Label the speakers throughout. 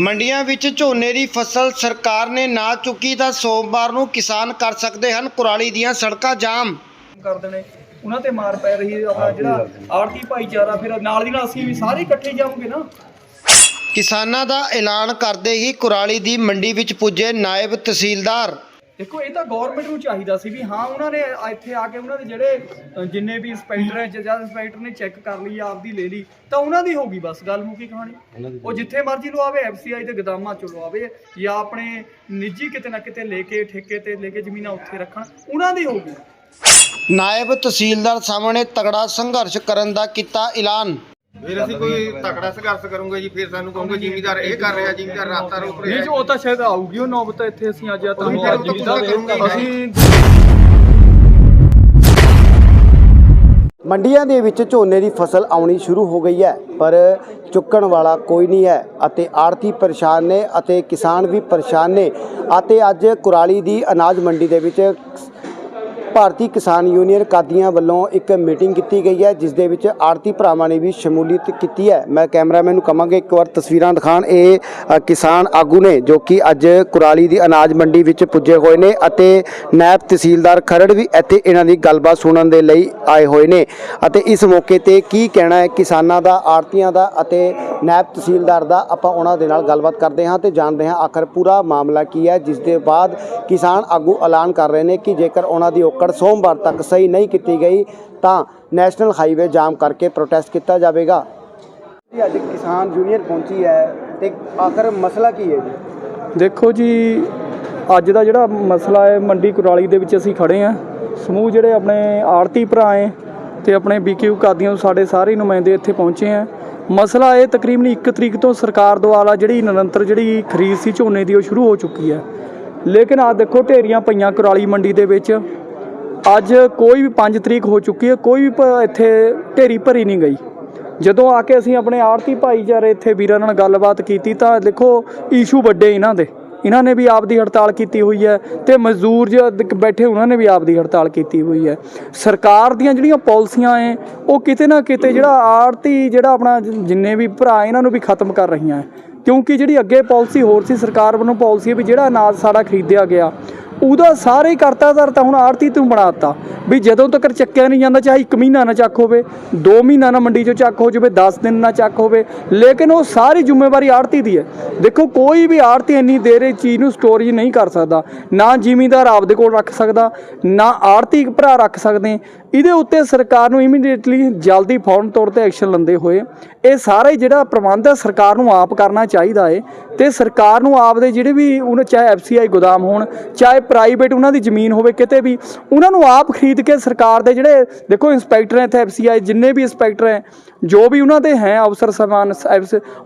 Speaker 1: ਮੰਡੀਆਂ ਵਿੱਚ ਝੋਨੇ ਦੀ ਫਸਲ ਸਰਕਾਰ ਨੇ ਨਾ ਚੁੱਕੀ ਤਾਂ ਸੋਮਵਾਰ ਨੂੰ ਕਿਸਾਨ ਕਰ ਸਕਦੇ ਹਨ ਕੁਰਾਲੀ ਦੀਆਂ ਸੜਕਾਂ ਜਾਮ।
Speaker 2: ਕਰਦੇ ਨੇ ਉਹਨਾਂ ਤੇ ਮਾਰ ਪੈ ਰਹੀ ਹੈ। ਆਪਣਾ ਜਿਹੜਾ ਆੜਤੀ ਭਾਈਚਾਰਾ ਫਿਰ ਨਾਲ ਦੀ ਨਾਲ ਅਸੀਂ ਵੀ ਸਾਰੇ ਇਕੱਠੇ ਜਾਵਾਂਗੇ ਨਾ।
Speaker 1: ਕਿਸਾਨਾਂ ਦਾ ਐਲਾਨ ਕਰਦੇ ਹੀ ਕੁਰਾਲੀ ਦੀ ਮੰਡੀ ਵਿੱਚ ਪੁੱਜੇ ਨਾਇਬ ਤਹਿਸੀਲਦਾਰ।
Speaker 2: ਦੇਖੋ ਇਹ ਤਾਂ ਗਵਰਨਮੈਂਟ ਨੂੰ ਚਾਹੀਦਾ ਸੀ ਵੀ ਹਾਂ ਉਹਨਾਂ ਨੇ ਇੱਥੇ ਆ ਕੇ ਉਹਨਾਂ ਦੇ ਜਿਹੜੇ ਅ, ਜਿੰਨੇ ਵੀ ਇੰਸਪੈਕਟਰ ਹੈ ਜਦ ਇੰਸਪੈਕਟਰ ਨੇ ਚੈੱਕ ਕਰ ਲਈ ਆਪਦੀ ਲੈ ਲਈ ਤਾਂ ਉਹਨਾਂ ਦੀ ਹੋਗੀ ਬਸ ਗੱਲ ਮੁੱਕੀ ਕਹਾਣੀ ਉਹ ਜਿੱਥੇ ਮਰਜ਼ੀ ਲਵਾਵੇ ਐਫਸੀਆਈ ਦੇ ਗਦਾਮਾਂ ਚ ਲਵਾਵੇ ਜਾਂ ਆਪਣੇ ਨਿੱਜੀ ਕਿਤੇ ਨਾ ਕਿਤੇ ਲੈ ਕੇ ਠੇਕੇ ਤੇ ਲੈ ਕੇ ਜ਼ਮੀਨਾਂ ਉੱਥੇ ਰੱਖਣ ਉਹਨਾਂ ਦੀ ਹੋਗੀ
Speaker 1: ਨਾਇਬ ਤਹਿਸੀਲਦਾਰ ਸਾਹਮਣੇ ਤਗੜਾ ਸੰਘਰਸ਼ ਕਰਨ ਦਾ ਕੀਤਾ ਐਲਾਨ।
Speaker 3: ਫਿਰ ਅਸੀਂ ਕੋਈ ਤਕੜਾ ਸੰਘਰਸ਼ ਕਰੂੰਗੇ ਜੀ ਫਿਰ ਸਾਨੂੰ ਕਹੋਗੇ ਜ਼ਿਮੀਦਾਰ ਇਹ ਕਰ ਰਿਹਾ ਜ਼ਿਮੀਦਾਰ ਰਾਤਾਂ ਰੋਕ
Speaker 2: ਨਹੀਂ
Speaker 3: ਰਿਹਾ
Speaker 2: ਜੋ ਉਹ ਤਾਂ ਸ਼ਾਇਦ ਆਊਗੀ ਉਹ ਨੌਬਤ ਇੱਥੇ ਅਸੀਂ ਅੱਜ ਆ ਤਾਂ
Speaker 3: ਉਹੀ ਫਿਰ ਉਹ ਤਾਂ ਪੂਰਾ ਕਰੂੰਗਾ ਹੀ।
Speaker 2: ਅਸੀਂ
Speaker 4: ਮੰਡੀਆਂ ਦੇ ਵਿੱਚ ਝੋਨੇ ਦੀ ਫਸਲ ਆਉਣੀ ਸ਼ੁਰੂ ਹੋ ਗਈ ਹੈ ਪਰ ਚੁੱਕਣ ਵਾਲਾ ਕੋਈ ਨਹੀਂ ਹੈ ਅਤੇ ਆੜਤੀ ਪਰੇਸ਼ਾਨ ਨੇ ਅਤੇ ਕਿਸਾਨ ਵੀ ਪਰੇਸ਼ਾਨ ਨੇ ਅਤੇ ਅੱਜ ਕੁਰਾਲੀ ਦੀ ਅਨਾਜ ਮੰਡੀ ਦੇ ਵਿੱਚ ਭਾਰਤੀ ਕਿਸਾਨ ਯੂਨੀਅਨ ਕਾਦੀਆਂ ਵੱਲੋਂ ਇੱਕ ਮੀਟਿੰਗ ਕੀਤੀ ਗਈ ਹੈ, ਜਿਸ ਦੇ ਵਿੱਚ ਆੜਤੀ ਭਰਾਵਾਂ ਨੇ ਵੀ ਸ਼ਮੂਲੀਅਤ ਕੀਤੀ ਹੈ। ਮੈਂ ਕੈਮਰਾਮੈਨ ਨੂੰ ਕਹਾਂਗਾ ਇੱਕ ਵਾਰ ਤਸਵੀਰਾਂ ਦਿਖਾਣ ਇਹ ਕਿਸਾਨ ਆਗੂ ਨੇ, ਜੋ ਕਿ ਅੱਜ ਕੁਰਾਲੀ ਦੀ ਅਨਾਜ ਮੰਡੀ ਵਿੱਚ ਪੁੱਜੇ ਹੋਏ ਨੇ ਅਤੇ ਨਾਇਬ ਤਹਿਸੀਲਦਾਰ ਖਰੜ ਵੀ ਇੱਥੇ ਇਹਨਾਂ ਦੀ ਗੱਲਬਾਤ ਸੁਣਨ ਦੇ ਲਈ ਆਏ ਹੋਏ ਨੇ। ਅਤੇ ਇਸ ਮੌਕੇ ਤੇ ਕੀ ਕਹਿਣਾ ਹੈ, ਕਿਸਾਨਾਂ ਦਾ ਆੜਤੀਆਂ ਦਾ ਅਤੇ ਨਾਇਬ ਤਹਿਸੀਲਦਾਰ ਦਾ, ਆਪਾਂ ਉਹਨਾਂ ਦੇ ਨਾਲ ਗੱਲਬਾਤ ਕਰਦੇ ਹਾਂ ਤੇ ਜਾਣਦੇ ਹਾਂ ਆਖਰ ਪੂਰਾ ਮਾਮਲਾ ਕੀ ਹੈ, ਜਿਸ ਦੇ ਬਾਅਦ ਕਿਸਾਨ ਆਗੂ ਐਲਾਨ ਕਰ ਰਹੇ ਨੇ ਕਿ ਜੇਕਰ ਉਹਨਾਂ ਦੀ ਔਕੜ ਸੋਮਵਾਰ ਤੱਕ ਸਹੀ ਨਹੀਂ ਕੀਤੀ ਗਈ ਤਾਂ ਨੈਸ਼ਨਲ ਹਾਈਵੇ ਜਾਮ ਕਰਕੇ ਪ੍ਰੋਟੈਸਟ ਕੀਤਾ ਜਾਵੇਗਾ। ਜੀ ਅੱਜ ਕਿਸਾਨ ਯੂਨੀਅਨ ਪਹੁੰਚੀ ਹੈ ਤੇ ਆਖਰ ਮਸਲਾ ਕੀ ਹੈ ਜੀ?
Speaker 2: ਦੇਖੋ ਜੀ ਅੱਜ ਦਾ ਜਿਹੜਾ ਮਸਲਾ ਹੈ ਮੰਡੀ ਕੁਰਾਲੀ ਦੇ ਵਿੱਚ ਅਸੀਂ ਖੜੇ ਆ ਸਮੂਹ ਜਿਹੜੇ ਆਪਣੇ ਆੜਤੀ ਭਰਾ ਹੈ ਤੇ ਆਪਣੇ ਬੀਕੇਯੂ ਕਾਦੀਆਂ ਤੋਂ ਸਾਡੇ ਸਾਰੇ ਨੁਮਾਇੰਦੇ ਇੱਥੇ ਪਹੁੰਚੇ ਆ ਮਸਲਾ ਇਹ ਤਕਰੀਬਨ 1 ਤਰੀਕ ਤੋਂ ਸਰਕਾਰ ਦੁਆਰਾ ਜਿਹੜੀ ਨਿਰੰਤਰ ਜਿਹੜੀ ਖਰੀਦ ਸੀ ਝੋਨੇ ਦੀ ਉਹ ਸ਼ੁਰੂ ਹੋ ਚੁੱਕੀ ਹੈ। ਲੇਕਿਨ ਆ ਦੇਖੋ ਢੇਰੀਆਂ ਪਈਆਂ ਕੁਰਾਲੀ ਮੰਡੀ ਦੇ ਵਿੱਚ। ਅੱਜ ਕੋਈ ਵੀ 5 ਤਰੀਕ ਹੋ ਚੁੱਕੀ ਹੈ, ਕੋਈ ਵੀ ਭ- ਇੱਥੇ ਢੇਰੀ ਭਰੀ ਨਹੀਂ ਗਈ। ਜਦੋਂ ਆ ਕੇ ਅਸੀਂ ਆਪਣੇ ਆੜਤੀ ਭਾਈਚਾਰੇ ਇੱਥੇ ਵੀਰਾਂ ਨਾਲ ਗੱਲਬਾਤ ਕੀਤੀ ਤਾਂ ਦੇਖੋ ਇਸ਼ੂ ਵੱਡੇ ਇਹਨਾਂ ਦੇ। ਇਹਨਾਂ ਨੇ ਵੀ ਆਪ ਦੀ ਹੜਤਾਲ ਕੀਤੀ ਹੋਈ ਹੈ ਤੇ ਮਜ਼ਦੂਰ ਜੋ ਬੈਠੇ ਉਹਨਾਂ ਨੇ ਵੀ ਆਪ ਦੀ ਹੜਤਾਲ ਕੀਤੀ ਹੋਈ ਹੈ। ਸਰਕਾਰ ਦੀਆਂ ਜਿਹੜੀਆਂ ਪਾਲਿਸੀਆਂ ਐ, ਉਹ ਕਿਤੇ ਨਾ ਕਿਤੇ ਜਿਹੜਾ ਆੜਤੀ ਜਿਹੜਾ ਆਪਣਾ ਜਿੰਨੇ ਵੀ ਭਰਾ ਇਹਨਾਂ ਨੂੰ ਵੀ ਖਤਮ ਕਰ ਰਹੀਆਂ ਹੈ ਕਿਉਂਕਿ ਜਿਹੜੀ ਅੱਗੇ ਪਾਲਿਸੀ ਹੋਰ ਸੀ, ਸਰਕਾਰ ਵੱਲੋਂ ਪਾਲਿਸੀ ਵੀ ਜਿਹੜਾ ਅਨਾਜ ਸਾਡਾ ਖਰੀਦਿਆ ਗਿਆ ਉਹਦਾ ਸਾਰੇ ਹੀ ਕਰਤਾ ਧਰਤਾ, ਹੁਣ ਆੜਤੀ ਤੂੰ ਬਣਾਤਾ ਵੀ ਜਦੋਂ ਤੱਕ ਚੱਕਿਆ ਨਹੀਂ ਜਾਂਦਾ, ਚਾਹੇ 1 ਮਹੀਨਾ ਨਾ ਚੱਕ ਹੋਵੇ 2 ਮਹੀਨਾ ਨਾ ਮੰਡੀ ਚੋਂ ਚੱਕ ਹੋ ਜਾਵੇ 10 ਦਿਨ ਨਾ ਚੱਕ ਹੋਵੇ, ਲੇਕਿਨ ਉਹ ਸਾਰੀ ਜ਼ਿੰਮੇਵਾਰੀ ਆੜਤੀ ਦੀ ਹੈ। ਦੇਖੋ, ਕੋਈ ਵੀ ਆੜਤੀ ਇੰਨੀ ਦੇਰ ਇਹ ਚੀਜ਼ ਨੂੰ ਸਟੋਰੇਜ ਨਹੀਂ ਕਰ ਸਕਦਾ। ਨਾ ਜ਼ਿਮੀਂਦਾਰ ਆਪਦੇ ਕੋਲ ਰੱਖ ਸਕਦਾ, ਨਾ ਆੜਤੀ ਭਰਾ ਰੱਖ ਸਕਦੇ ਇਹਦੇ ਉੱਤੇ ਸਰਕਾਰ ਨੂੰ ਇਮੀਡੀਏਟਲੀ ਜਲਦੀ ਫੌਰਨ ਤੌਰ ਤੇ ਐਕਸ਼ਨ ਲੈਂਦੇ ਹੋਏ ਇਹ ਸਾਰੇ ਜਿਹੜਾ ਪ੍ਰਬੰਧ ਹੈ ਸਰਕਾਰ ਨੂੰ ਆਪ ਕਰਨਾ ਚਾਹੀਦਾ ਹੈ ਤੇ ਸਰਕਾਰ ਨੂੰ ਆਪਦੇ ਜਿਹੜੇ ਵੀ ਉਹਨਾਂ ਚਾਹੇ ਐਫਸੀਆਈ ਗੋਦਾਮ ਹੋਣ, ਚਾਹੇ ਪ੍ਰਾਈਵੇਟ ਉਹਨਾਂ ਦੀ ਜ਼ਮੀਨ ਹੋਵੇ ਕਿਤੇ ਵੀ, ਉਹਨਾਂ ਨੂੰ ਆਪ ਖਰੀਦ ਕੇ ਸਰਕਾਰ ਦੇ ਜਿਹੜੇ ਦੇਖੋ ਇੰਸਪੈਕਟਰ ਹੈ ਇੱਥੇ ਐਫਸੀਆਈ ਜਿੰਨੇ ਵੀ ਇੰਸਪੈਕਟਰ ਹੈ, ਜੋ ਵੀ ਉਹਨਾਂ ਦੇ ਹੈ ਅਫਸਰ ਸਰਵਾਨ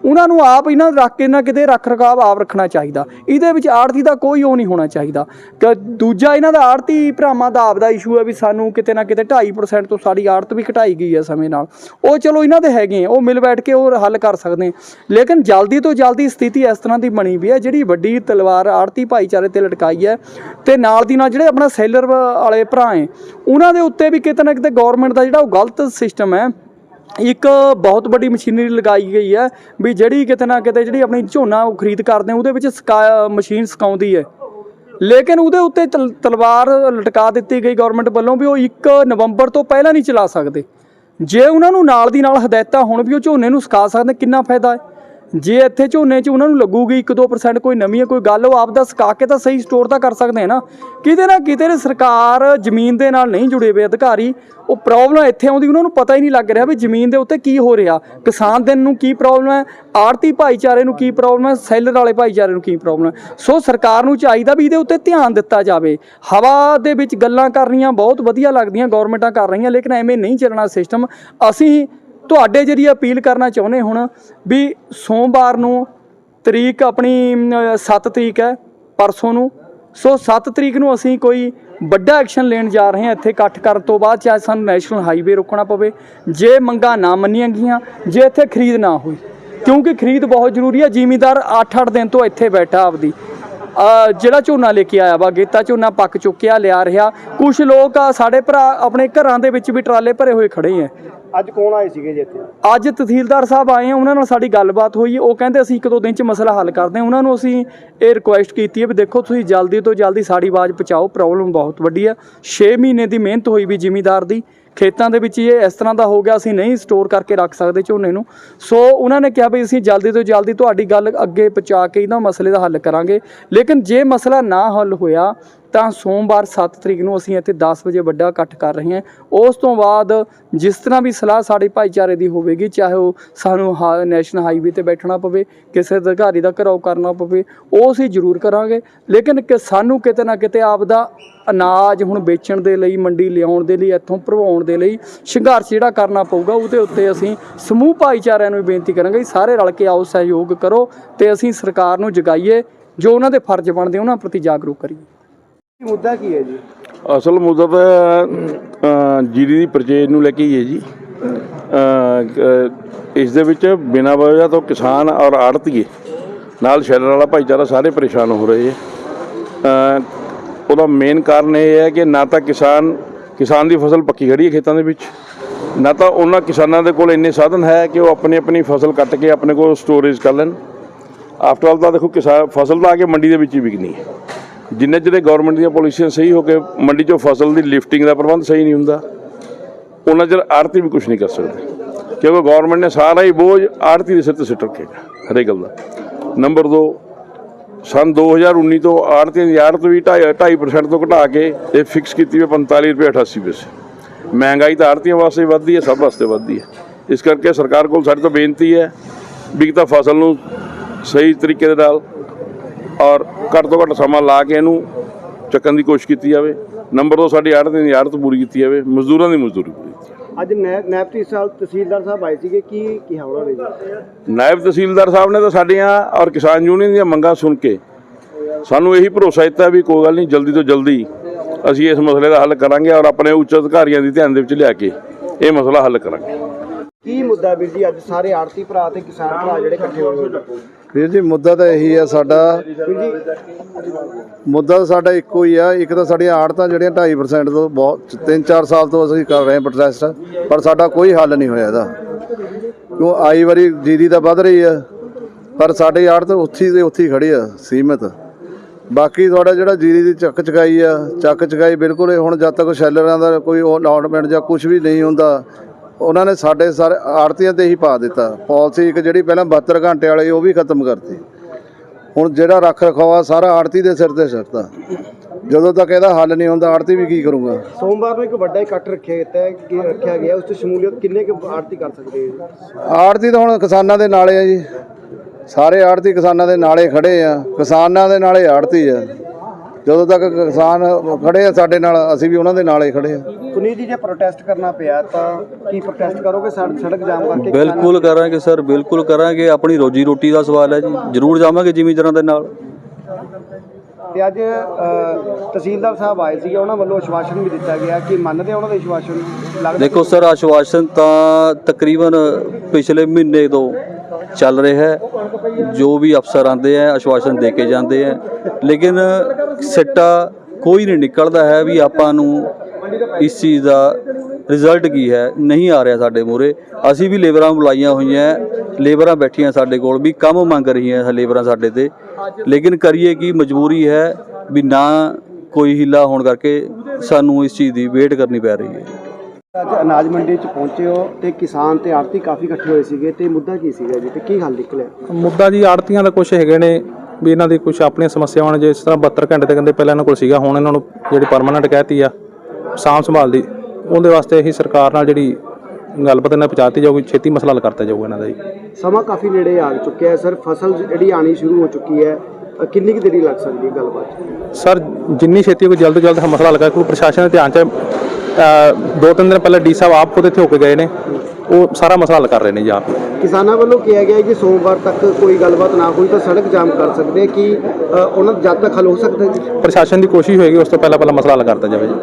Speaker 2: ਉਹਨਾਂ ਨੂੰ ਆਪ ਇਹਨਾਂ ਰੱਖ ਕੇ ਨਾ ਕਿਤੇ ਰੱਖ ਰਖਾਵ ਆਪ ਰੱਖਣਾ ਚਾਹੀਦਾ। ਇਹਦੇ ਵਿੱਚ ਆੜਤੀ ਦਾ ਕੋਈ ਉਹ ਨਹੀਂ ਹੋਣਾ ਚਾਹੀਦਾ। ਕਿ, ਦੂਜਾ ਇਹਨਾਂ ਦਾ ਆੜਤੀ ਭਰਾਵਾਂ ਦਾ ਆਪਦਾ ਇਸ਼ੂ ਹੈ ਵੀ ਸਾਨੂੰ ਕਿਤੇ ਨਾ ਕਿਤੇ 2.5% ਤੋਂ ਸਾਡੀ ਆੜਤ ਵੀ ਘਟਾਈ ਗਈ ਹੈ ਸਮੇਂ ਨਾਲ। ਉਹ ਚਲੋ ਇਹਨਾਂ ਦੇ ਹੈਗੇ ਆ, ਉਹ ਮਿਲ ਬੈਠ ਕੇ ਉਹ ਹੱਲ ਕਰ ਸਕਦੇ ਲੇਕਿਨ ਜਲਦੀ ਤੋਂ ਜਲਦੀ ਸਥਿਤੀ ਇਸ ਤਰ੍ਹਾਂ ਦੀ ਬਣੀ ਵੀ ਹੈ, ਜਿਹੜੀ ਵੱਡੀ ਤਲਵਾਰ ਆੜਤੀ ਭਾਈਚਾਰੇ ਤੇ ਲਟਕਾਈ ਹੈ ਤੇ ਨਾਲ ਦੀ ਨਾਲ ਜਿਹੜੇ ਆਪਣਾ ਸੈਲਰ ਵਾਲੇ ਭਰਾ ਹੈ, ਉਹਨਾਂ ਦੇ ਉੱਤੇ ਵੀ ਕਿਤੇ ਨਾ ਕਿਤੇ ਗਵਰਨਮੈਂਟ ਦਾ ਜਿਹੜਾ ਉਹ ਗਲਤ ਸਿਸਟਮ ਹੈ, ਇੱਕ ਬਹੁਤ ਵੱਡੀ ਮਸ਼ੀਨਰੀ ਲਗਾਈ ਗਈ ਹੈ ਵੀ ਜਿਹੜੀ ਕਿਤੇ ਨਾ ਕਿਤੇ ਜਿਹੜੀ ਆਪਣੀ ਝੋਨਾ ਉਹ ਖਰੀਦ ਕਰਦੇ ਆ, ਉਹਦੇ ਵਿੱਚ ਸਕਾ, ਮਸ਼ੀਨ ਸਕਾਉਂਦੀ ਹੈ। ਲੇਕਿਨ ਉਹਦੇ ਉੱਤੇ ਤਲ- ਤਲਵਾਰ ਲਟਕਾ ਦਿੱਤੀ ਗਈ ਗਵਰਨਮੈਂਟ ਵੱਲੋਂ ਵੀ ਉਹ 1 ਨਵੰਬਰ ਤੋਂ ਪਹਿਲਾਂ ਨਹੀਂ ਚਲਾ ਸਕਦੇ। ਜੇ ਉਹਨਾਂ ਨੂੰ ਨਾਲ ਦੀ ਨਾਲ ਹਦਾਇਤਾਂ ਹੋਣ ਵੀ ਉਹ ਝੋਨੇ ਨੂੰ ਸੁਕਾ ਸਕਦੇ, ਕਿੰਨਾ ਫਾਇਦਾ ਹੈ? ਜੇ ਇੱਥੇ ਝੋਨੇ 'ਚ ਉਹਨਾਂ ਨੂੰ ਲੱਗੂਗੀ 1-2% ਕੋਈ ਨਵੀਂ ਹੈ ਕੋਈ ਗੱਲ, ਉਹ ਆਪਦਾ ਸਕਾ ਕੇ ਤਾਂ ਸਹੀ ਸਟੋਰ ਤਾਂ ਕਰ ਸਕਦੇ ਹੈ ਨਾ। ਕਿਤੇ ਨਾ ਕਿਤੇ ਸਰਕਾਰ ਜ਼ਮੀਨ ਦੇ ਨਾਲ ਨਹੀਂ ਜੁੜੇ ਹੋਏ ਅਧਿਕਾਰੀ, ਉਹ ਪ੍ਰੋਬਲਮ ਇੱਥੇ ਆਉਂਦੀ, ਉਹਨਾਂ ਨੂੰ ਪਤਾ ਹੀ ਨਹੀਂ ਲੱਗ ਰਿਹਾ ਵੀ ਜ਼ਮੀਨ ਦੇ ਉੱਤੇ ਕੀ ਹੋ ਰਿਹਾ। ਕਿਸਾਨ ਦਿਨ ਨੂੰ ਕੀ ਪ੍ਰੋਬਲਮ ਹੈ? ਆੜਤੀ ਭਾਈਚਾਰੇ ਨੂੰ ਕੀ ਪ੍ਰੋਬਲਮ ਹੈ? ਸੈਲਰ ਵਾਲੇ ਭਾਈਚਾਰੇ ਨੂੰ ਕੀ ਪ੍ਰੋਬਲਮ ਹੈ? ਸੋ ਸਰਕਾਰ ਨੂੰ ਚਾਹੀਦਾ ਵੀ ਇਹਦੇ ਉੱਤੇ ਧਿਆਨ ਦਿੱਤਾ ਜਾਵੇ। ਹਵਾ ਦੇ ਵਿੱਚ ਗੱਲਾਂ ਕਰਨੀਆਂ ਬਹੁਤ ਵਧੀਆ ਲੱਗਦੀਆਂ ਗਵਰਨਮੈਂਟਾਂ ਕਰ ਰਹੀਆਂ, ਲੇਕਿਨ ਐਵੇਂ ਨਹੀਂ ਚੱਲਣਾ ਸਿਸਟਮ ਅਸੀਂ ਤੁਹਾਡੇ ਜਰੀਏ ਅਪੀਲ ਕਰਨਾ ਚਾਹੁੰਦੇ ਹੁਣ ਵੀ ਸੋਮਵਾਰ ਨੂੰ ਤਰੀਕ ਆਪਣੀ 7 ਤਰੀਕ ਹੈ, ਪਰਸੋਂ ਨੂੰ। ਸੋ 7 ਤਰੀਕ ਨੂੰ ਅਸੀਂ ਕੋਈ ਵੱਡਾ ਐਕਸ਼ਨ ਲੈਣ ਜਾ ਰਹੇ ਹਾਂ ਇੱਥੇ ਇਕੱਠ ਕਰਨ ਤੋਂ ਬਾਅਦ, ਚਾਹੇ ਸਾਨੂੰ ਨੈਸ਼ਨਲ ਹਾਈਵੇ ਰੋਕਣਾ ਪਵੇ, ਜੇ ਮੰਗਾਂ ਨਾ ਮੰਨੀਆਂ ਗਈਆਂ, ਜੇ ਇੱਥੇ ਖਰੀਦ ਨਾ ਹੋਈ। ਕਿਉਂਕਿ ਖਰੀਦ ਬਹੁਤ ਜ਼ਰੂਰੀ ਹੈ, ਜ਼ਿਮੀਦਾਰ 8-8 ਦਿਨ ਤੋਂ ਇੱਥੇ ਬੈਠਾ ਆਪਦੀ। ਜਿਹੜਾ ਝੋਨਾ ਲੈ ਕੇ ਆਇਆ ਵਾ, ਗੇਤਾ ਝੋਨਾ ਪੱਕ ਚੁੱਕਿਆ, ਲਿਆ ਰਿਹਾ। ਕੁਝ ਲੋਕ ਆ, ਸਾਡੇ ਭਰਾ ਆਪਣੇ ਘਰਾਂ ਦੇ ਵਿੱਚ ਵੀ ਟਰਾਲੇ ਭਰੇ ਹੋਏ ਖੜੇ ਆ
Speaker 4: ਅੱਜ ਕੌਣ ਆਏ ਸੀਗੇ ਜੀ ਇੱਥੇ?
Speaker 2: ਅੱਜ ਤਹਿਸੀਲਦਾਰ ਸਾਹਿਬ ਆਏ ਆ, ਉਹਨਾਂ ਨਾਲ ਸਾਡੀ ਗੱਲਬਾਤ ਹੋਈ ਉਹ ਕਹਿੰਦੇ ਅਸੀਂ ਇੱਕ ਦੋ ਦਿਨ ਚ ਮਸਲਾ ਹੱਲ ਕਰਦੇ ਹਾਂ ਉਹਨਾਂ ਨੂੰ ਅਸੀਂ ਇਹ ਰਿਕੁਐਸਟ ਕੀਤੀ ਹੈ ਵੀ ਦੇਖੋ ਤੁਸੀਂ ਜਲਦੀ ਤੋਂ ਜਲਦੀ ਸਾਡੀ ਆਵਾਜ਼ ਪਹੁੰਚਾਓ ਪ੍ਰੋਬਲਮ ਬਹੁਤ ਵੱਡੀ ਆ। 6 ਮਹੀਨੇ ਦੀ ਮਿਹਨਤ ਹੋਈ ਵੀ ਜ਼ਿਮੀਦਾਰ ਦੀ। ਖੇਤਾਂ ਦੇ ਵਿੱਚ ਇਹ ਇਸ ਤਰ੍ਹਾਂ ਦਾ ਹੋ ਗਿਆ, ਅਸੀਂ ਨਹੀਂ ਸਟੋਰ ਕਰਕੇ ਰੱਖ ਸਕਦੇ ਝੋਨੇ ਨੂੰ। ਸੋ ਉਹਨਾਂ ਨੇ ਕਿਹਾ ਵੀ ਅਸੀਂ ਜਲਦੀ ਤੋਂ ਜਲਦੀ ਤੁਹਾਡੀ ਗੱਲ ਅੱਗੇ ਪਹੁੰਚਾ ਕੇ ਇਹਨਾਂ ਮਸਲੇ ਦਾ ਹੱਲ ਕਰਾਂਗੇ। ਲੇਕਿਨ ਜੇ ਮਸਲਾ ਨਾ ਹੱਲ ਹੋਇਆ, ਤਾਂ ਸੋਮਵਾਰ 7 ਤਰੀਕ ਨੂੰ ਅਸੀਂ ਇੱਥੇ 10 ਵਜੇ ਵੱਡਾ ਇਕੱਠ ਕਰ ਰਹੇ ਹਾਂ। ਉਸ ਤੋਂ ਬਾਅਦ ਜਿਸ ਤਰ੍ਹਾਂ ਵੀ ਸਲਾਹ ਸਾਡੇ ਭਾਈਚਾਰੇ ਦੀ ਹੋਵੇਗੀ, ਚਾਹੇ ਉਹ ਸਾਨੂੰ ਹਾ- ਨੈਸ਼ਨਲ ਹਾਈਵੇ ਤੇ ਬੈਠਣਾ ਪਵੇ, ਕਿਸੇ ਅਧਿਕਾਰੀ ਦਾ ਘਰਾਓ ਕਰਨਾ ਪਵੇ, ਉਹ ਅਸੀਂ ਜ਼ਰੂਰ ਕਰਾਂਗੇ। ਲੇਕਿਨ ਕਿ ਸਾਨੂੰ ਕਿਤੇ ਨਾ ਕਿਤੇ ਆਪਦਾ ਅਨਾਜ ਹੁਣ ਵੇਚਣ ਦੇ ਲਈ, ਮੰਡੀ ਲਿਆਉਣ ਦੇ ਲਈ, ਇੱਥੋਂ ਭਰਵਾਉਣ ਦੇ ਲਈ ਸੰਘਰਸ਼ ਜਿਹੜਾ ਕਰਨਾ ਪਊਗਾ ਉਹਦੇ ਉੱਤੇ ਅਸੀਂ ਸਮੂਹ ਭਾਈਚਾਰਿਆਂ ਨੂੰ ਵੀ ਬੇਨਤੀ ਕਰਾਂਗੇ ਕਿ ਸਾਰੇ ਰਲ ਕੇ ਆਓ ਸਹਿਯੋਗ ਕਰੋ ਤੇ ਅਸੀਂ ਸਰਕਾਰ ਨੂੰ ਜਗਾਈਏ ਜੋ ਉਹਨਾਂ ਦੇ ਫਰਜ਼ ਬਣਦੇ ਉਹਨਾਂ ਪ੍ਰਤੀ ਜਾਗਰੂਕ ਕਰੀਏ।
Speaker 4: ਮੁੱਦਾ ਕੀ ਹੈ ਜੀ?
Speaker 5: ਅਸਲ ਮੁੱਦਾ ਤਾਂ ਜੀਰੀ ਦੀ ਪਰਚੇਜ ਨੂੰ ਲੈ ਕੇ ਹੀ ਹੈ ਜੀ। ਇਸ ਦੇ ਵਿੱਚ ਬਿਨਾਂ ਵਜ੍ਹਾ ਤੋਂ ਕਿਸਾਨ ਔਰ ਆੜਤੀਏ ਨਾਲ ਸ਼ੈਲਰ ਵਾਲਾ ਭਾਈਚਾਰਾ ਸਾਰੇ ਪਰੇਸ਼ਾਨ ਹੋ ਰਹੇ ਹੈ। ਉਹਦਾ ਮੇਨ ਕਾਰਨ ਇਹ ਹੈ ਕਿ ਨਾ ਤਾਂ ਕਿਸਾਨ ਕਿਸਾਨ ਦੀ ਫਸਲ ਪੱਕੀ ਖੜੀ ਹੈ ਖੇਤਾਂ ਦੇ ਵਿੱਚ। ਨਾ ਤਾਂ ਉਹਨਾਂ ਕਿਸਾਨਾਂ ਦੇ ਕੋਲ ਇੰਨੇ ਸਾਧਨ ਹੈ ਕਿ ਉਹ ਆਪਣੀ ਆਪਣੀ ਫਸਲ ਕੱਟ ਕੇ ਆਪਣੇ ਕੋਲ ਸਟੋਰੇਜ ਕਰ ਲੈਣ। ਆਫਟਰ ਆਲ ਤਾਂ ਦੇਖੋ ਕਿਸਾਨ ਫਸਲ ਤਾਂ ਆ ਕੇ ਮੰਡੀ ਦੇ ਵਿੱਚ ਹੀ ਵਿਕਣੀ ਹੈ। ਜਿੰਨੇ ਜਿਹੜੇ ਗਵਰਨਮੈਂਟ ਦੀਆਂ ਪਾਲਿਸੀਆਂ ਸਹੀ ਹੋ ਕੇ ਮੰਡੀ 'ਚੋਂ ਫਸਲ ਦੀ ਲਿਫਟਿੰਗ ਦਾ ਪ੍ਰਬੰਧ ਸਹੀ ਨਹੀਂ ਹੁੰਦਾ, ਉਹਨਾਂ ਚਿਰ ਆੜਤੀ ਵੀ ਕੁਝ ਨਹੀਂ ਕਰ ਸਕਦੇ। ਕਿਉਂਕਿ ਗਵਰਨਮੈਂਟ ਨੇ ਸਾਰਾ ਹੀ ਬੋਝ ਆੜਤੀ ਦੇ ਸਿਰ ਤੇ ਸਿੱਟ ਰੱਖੇਗਾ ਹਰੇਕ ਗੱਲ ਦਾ। ਨੰਬਰ 2 ਸਨ 2019 ਤੋਂ ਆੜਤੀਆਂ ਦੀ ਆੜਤ ਵੀ 2.5% ਤੋਂ ਘਟਾ ਕੇ ਇਹ ਫਿਕਸ ਕੀਤੀ ਹੈ 45 ਰੁਪਏ 88 ਪੈਸੇ। ਮਹਿੰਗਾਈ ਤਾਂ ਆੜਤੀਆਂ ਵਾਸਤੇ ਵੱਧਦੀ ਹੈ, ਸਭ ਵਾਸਤੇ ਵੱਧਦੀ ਹੈ। ਇਸ ਕਰਕੇ ਸਰਕਾਰ ਕੋਲ ਸਾਡੇ ਤੋਂ ਬੇਨਤੀ ਹੈ ਵੀ ਤਾਂ ਫਸਲ ਨੂੰ ਸਹੀ ਤਰੀਕੇ ਦੇ ਨਾਲ ਔਰ ਘੱਟ ਤੋਂ ਘੱਟ ਸਮਾਂ ਲਾ ਕੇ ਇਹਨੂੰ ਚੱਕਣ ਦੀ ਕੋਸ਼ਿਸ਼ ਕੀਤੀ ਜਾਵੇ। ਨੰਬਰ 2 ਸਾਡੀ ਆੜਤ ਦੀ ਆੜਤ ਪੂਰੀ ਕੀਤੀ ਜਾਵੇ, ਮਜ਼ਦੂਰਾਂ ਦੀ ਮਜ਼ਦੂਰੀ ਪੂਰੀ
Speaker 4: ਅੱਜ ਨੈਬ ਤਹਿਸੀਲ ਤਹਿਸੀਲਦਾਰ ਸਾਹਿਬ ਆਏ ਸੀਗੇ, ਕੀ ਕਿਹਾ ਉਹਨਾਂ ਨੇ ਜੀ?
Speaker 5: ਨਾਇਬ ਤਹਿਸੀਲਦਾਰ ਸਾਹਿਬ ਨੇ ਤਾਂ ਸਾਡੀਆਂ ਔਰ ਕਿਸਾਨ ਯੂਨੀਅਨ ਦੀਆਂ ਮੰਗਾਂ ਸੁਣ ਕੇ ਸਾਨੂੰ ਇਹੀ ਭਰੋਸਾ ਦਿੱਤਾ ਵੀ ਕੋਈ ਗੱਲ ਨਹੀਂ, ਜਲਦੀ ਤੋਂ ਜਲਦੀ ਅਸੀਂ ਇਸ ਮਸਲੇ ਦਾ ਹੱਲ ਕਰਾਂਗੇ ਔਰ ਆਪਣੇ ਉੱਚ ਅਧਿਕਾਰੀਆਂ ਦੀ ਧਿਆਨ ਦੇ ਵਿੱਚ ਲਿਆ ਕੇ ਇਹ ਮਸਲਾ ਹੱਲ ਕਰਾਂਗੇ।
Speaker 4: ਕੀ ਮੁੱਦਾ ਵੀਰ ਜੀ? ਅੱਜ ਸਾਰੇ ਆੜਤੀ ਭਰਾ ਤੇ ਕਿਸਾਨ ਭਰਾ ਜਿਹੜੇ ਇਕੱਠੇ ਹੋਏ ਹੋਏ
Speaker 6: ਵੀਰ ਜੀ ਮੁੱਦਾ ਤਾਂ ਇਹੀ ਆ ਸਾਡਾ। ਮੁੱਦਾ ਸਾਡਾ ਇੱਕੋ ਹੀ ਆ। ਇੱਕ ਤਾਂ ਸਾਡੀਆਂ ਆੜਤਾਂ ਜਿਹੜੀਆਂ 2.5% ਤੋਂ ਬਹੁਤ 3-4 ਸਾਲ ਤੋਂ ਅਸੀਂ ਕਰ ਰਹੇ ਹਾਂ ਪ੍ਰੋਟੈਸਟ ਪਰ ਸਾਡਾ ਕੋਈ ਹੱਲ ਨਹੀਂ ਹੋਇਆ ਇਹਦਾ। ਕਿਉਂ? ਆਈ ਵਾਰੀ ਜੀਰੀ ਤਾਂ ਵੱਧ ਰਹੀ ਆ ਪਰ ਸਾਡੀ ਆੜਤ ਉੱਥੀ ਦੇ ਉੱਥੀ ਖੜੀ ਆ ਸੀਮਤ। ਬਾਕੀ ਤੁਹਾਡਾ ਜਿਹੜਾ ਜੀਰੀ ਦੀ ਚੱਕ ਚਕਾਈ ਆ ਚੱਕ ਚਕਾਈ ਬਿਲਕੁਲ ਹੁਣ ਜਦ ਤੱਕ ਸ਼ੈਲਰਾਂ ਦਾ ਕੋਈ ਅਲਾਟਮੈਂਟ ਜਾਂ ਕੁਝ ਵੀ ਨਹੀਂ ਹੁੰਦਾ ਉਹਨਾਂ ਨੇ ਸਾਡੇ ਸਾਰੇ ਆੜਤੀਆਂ ਤੇ ਹੀ ਪਾ ਦਿੱਤਾ। ਪਾਲਿਸੀ ਇੱਕ ਜਿਹੜੀ ਪਹਿਲਾਂ 72 ਘੰਟੇ ਵਾਲੀ ਉਹ ਵੀ ਖਤਮ ਕਰਤੀ। ਹੁਣ ਜਿਹੜਾ ਰੱਖ ਰਖਾਵਾ ਸਾਰਾ ਆੜਤੀ ਦੇ ਸਿਰ ਤੇ ਸਿੱਟਦਾ ਜਦੋਂ ਤੱਕ ਇਹਦਾ ਹੱਲ ਨਹੀਂ ਹੁੰਦਾ ਆੜਤੀ ਵੀ ਕੀ ਕਰੂਗਾ?
Speaker 4: ਸੋਮਵਾਰ ਨੂੰ ਇੱਕ ਵੱਡਾ ਇਕੱਠ ਰੱਖਿਆ ਗਿਆ ਹੈ ਕਿ ਰੱਖਿਆ ਗਿਆ। ਉਸ 'ਚ ਸ਼ਮੂਲੀਅਤ ਕਿੰਨੇ ਕੁ ਆੜਤੀ ਕਰ ਸਕਦੇ
Speaker 6: ਆੜਤੀ ਤਾਂ ਹੁਣ ਕਿਸਾਨਾਂ ਦੇ ਨਾਲੇ ਆ ਜੀ। ਸਾਰੇ ਆੜਤੀ ਕਿਸਾਨਾਂ ਦੇ ਨਾਲੇ ਖੜੇ ਆ। ਕਿਸਾਨਾਂ ਦੇ ਨਾਲੇ ਆੜਤੀ ਆ। ਜਦੋਂ ਤੱਕ ਕਿਸਾਨ ਖੜੇ ਆ ਸਾਡੇ ਨਾਲ ਅਸੀਂ ਵੀ ਉਹਨਾਂ ਦੇ ਨਾਲੇ ਖੜੇ ਆ।
Speaker 4: ਪੁਨੀਤ ਜੀ ਜੇ ਪ੍ਰੋਟੈਸਟ ਕਰਨਾ ਪਿਆ ਤਾਂ ਕੀ ਪ੍ਰੋਟੈਸਟ ਕਰੋਗੇ? ਸੜਕ ਸੜਕ ਜਾਮ ਕਰਕੇ
Speaker 7: ਬਿਲਕੁਲ ਕਰਾਂਗੇ ਸਰ ਬਿਲਕੁਲ ਕਰਾਂਗੇ। ਆਪਣੀ ਰੋਜੀ ਰੋਟੀ ਦਾ ਸਵਾਲ ਹੈ ਜੀ। ਜ਼ਰੂਰ ਜਾਵਾਂਗੇ ਜ਼ਿਮੀਂਦਾਰਾਂ ਦੇ ਨਾਲ।
Speaker 4: ਤੇ ਅੱਜ ਤਹਿਸੀਲਦਾਰ ਸਾਹਿਬ ਆਏ ਸੀਗੇ ਉਹਨਾਂ ਵੱਲੋਂ ਆਸ਼ਵਾਸਨ ਵੀ ਦਿੱਤਾ ਗਿਆ ਕਿ ਮੰਨਦੇ ਆ ਉਹਨਾਂ ਦੇ ਆਸ਼ਵਾਸਨ? ਲੱਗਦਾ
Speaker 7: ਦੇਖੋ ਸਰ ਆਸ਼ਵਾਸਨ ਤਾਂ ਤਕਰੀਬਨ ਪਿਛਲੇ ਮਹੀਨੇ ਤੋਂ ਚੱਲ ਰਿਹਾ ਹੈ, ਜੋ ਵੀ ਅਫਸਰ ਆਉਂਦੇ ਆ, ਆਸ਼ਵਾਸਨ ਦੇ ਕੇ ਜਾਂਦੇ ਆ। ਲੇਕਿਨ ਸਿੱਟਾ ਕੋਈ ਨਹੀਂ ਨਿਕਲਦਾ ਹੈ ਵੀ ਆਪਾਂ ਨੂੰ ਇਸ ਚੀਜ਼ ਦਾ ਰਿਜ਼ਲਟ ਕੀ ਹੈ। ਨਹੀਂ ਆ ਰਿਹਾ ਸਾਡੇ ਮੂਹਰੇ। ਅਸੀਂ ਵੀ ਲੇਬਰਾਂ ਬੁਲਾਈਆਂ ਹੋਈਆਂ, ਲੇਬਰਾਂ ਬੈਠੀਆਂ ਸਾਡੇ ਕੋਲ, ਵੀ ਕੰਮ ਮੰਗ ਰਹੀਆਂ ਲੇਬਰਾਂ ਸਾਡੇ ਤੇ। ਲੇਕਿਨ ਕਰੀਏ ਕੀ, ਮਜਬੂਰੀ ਹੈ ਵੀ ਨਾ ਕੋਈ ਹਿੱਲਾ ਹੋਣ ਕਰਕੇ ਸਾਨੂੰ ਇਸ ਚੀਜ਼ ਦੀ ਵੇਟ ਕਰਨੀ ਪੈ ਰਹੀ ਹੈ।
Speaker 4: ਅੱਜ ਅਨਾਜ ਮੰਡੀ 'ਚ ਪਹੁੰਚੇ ਹੋ ਤੇ ਕਿਸਾਨ ਤੇ ਆੜਤੀ ਕਾਫੀ ਇਕੱਠੇ ਹੋਏ ਸੀਗੇ ਤੇ ਮੁੱਦਾ ਕੀ ਸੀਗਾ ਜੀ ਤੇ ਕੀ ਹੱਲ ਨਿਕਲਿਆ?
Speaker 8: ਮੁੱਦਾ ਜੀ ਆੜਤੀਆਂ ਦਾ ਕੁਝ ਹੈਗੇ ਨੇ ਵੀ ਇਹਨਾਂ ਦੀ ਕੁਝ ਆਪਣੀਆਂ ਸਮੱਸਿਆਵਾਂ ਨੇ ਜਿਸ ਤਰ੍ਹਾਂ 72 ਘੰਟੇ ਤੇ ਕਹਿੰਦੇ ਪਹਿਲਾਂ ਇਹਨਾਂ ਕੋਲ ਸੀਗਾ ਹੁਣ ਇਹਨਾਂ ਨੂੰ ਜਿਹੜੀ ਪਰਮਾਨੈਂਟ ਕਹਿਤੀ ਆ ਸਾਂਭ ਸੰਭਾਲ ਦੀ ਉਹਦੇ ਵਾਸਤੇ ਇਹੀ ਸਰਕਾਰ ਨਾਲ ਜਿਹੜੀ ਗੱਲਬਾਤ ਇਹਨਾਂ ਪਹੁੰਚਾਤੀ ਜਾਊਗੀ ਛੇਤੀ ਮਸਲਾ ਹੱਲ ਕਰਤਾ ਜਾਊਗਾ ਇਹਨਾਂ ਦਾ ਜੀ।
Speaker 4: ਸਮਾਂ ਕਾਫੀ ਨੇੜੇ ਆ ਚੁੱਕਿਆ ਹੈ ਸਰ। ਫਸਲ ਜਿਹੜੀ ਆਣੀ ਸ਼ੁਰੂ ਹੋ ਚੁੱਕੀ ਹੈ ਅ, ਕਿੰਨੀ ਕੁ ਦੇਰੀ ਲੱਗ ਸਕਦੀ ਹੈ ਗੱਲਬਾਤ? 'ਚ?
Speaker 8: ਸਰ ਜਿੰਨੀ ਛੇਤੀ ਕੋਈ ਜਲਦ ਤੋਂ ਜਲਦ ਮਸਲਾ ਹੱਲ ਕਰੇ ਕਿਉਂਕਿ ਪ੍ਰਸ਼ਾਸਨ ਦੇ ਧਿਆਨ ਚ ਦੋ ਤਿੰਨ ਦਿਨ ਪਹਿਲਾਂ ਡੀ ਸਾਹਿਬ ਆਪ ਖੁਦ ਇੱਥੇ ਹੋ ਕੇ ਗਏ ਨੇ। ਉਹ ਸਾਰਾ ਮਸਲਾ ਹੱਲ ਕਰ ਰਹੇ ਨੇ ਜੀ ਆਪ।
Speaker 4: ਕਿਸਾਨਾਂ ਵੱਲੋਂ ਕਿਹਾ ਗਿਆ ਹੈ ਕਿ ਸੋਮਵਾਰ ਤੱਕ ਕੋਈ ਗੱਲਬਾਤ ਨਾ ਹੋਈ ਤਾਂ ਸੜਕ ਜਾਮ ਕਰ ਸਕਦੇ ਕਿ ਉਹਨਾਂ ਦਾ ਜਦ ਤੱਕ ਹੱਲ ਹੋ ਸਕਦਾ ਹੈ ਜੀ?
Speaker 8: ਪ੍ਰਸ਼ਾਸਨ ਦੀ ਕੋਸ਼ਿਸ਼ ਹੋਏਗੀ ਉਸ ਤੋਂ ਪਹਿਲਾਂ ਪਹਿਲਾਂ ਮਸਲਾ ਹੱਲ ਕਰਤਾ ਜਾਵੇ ਜੀ।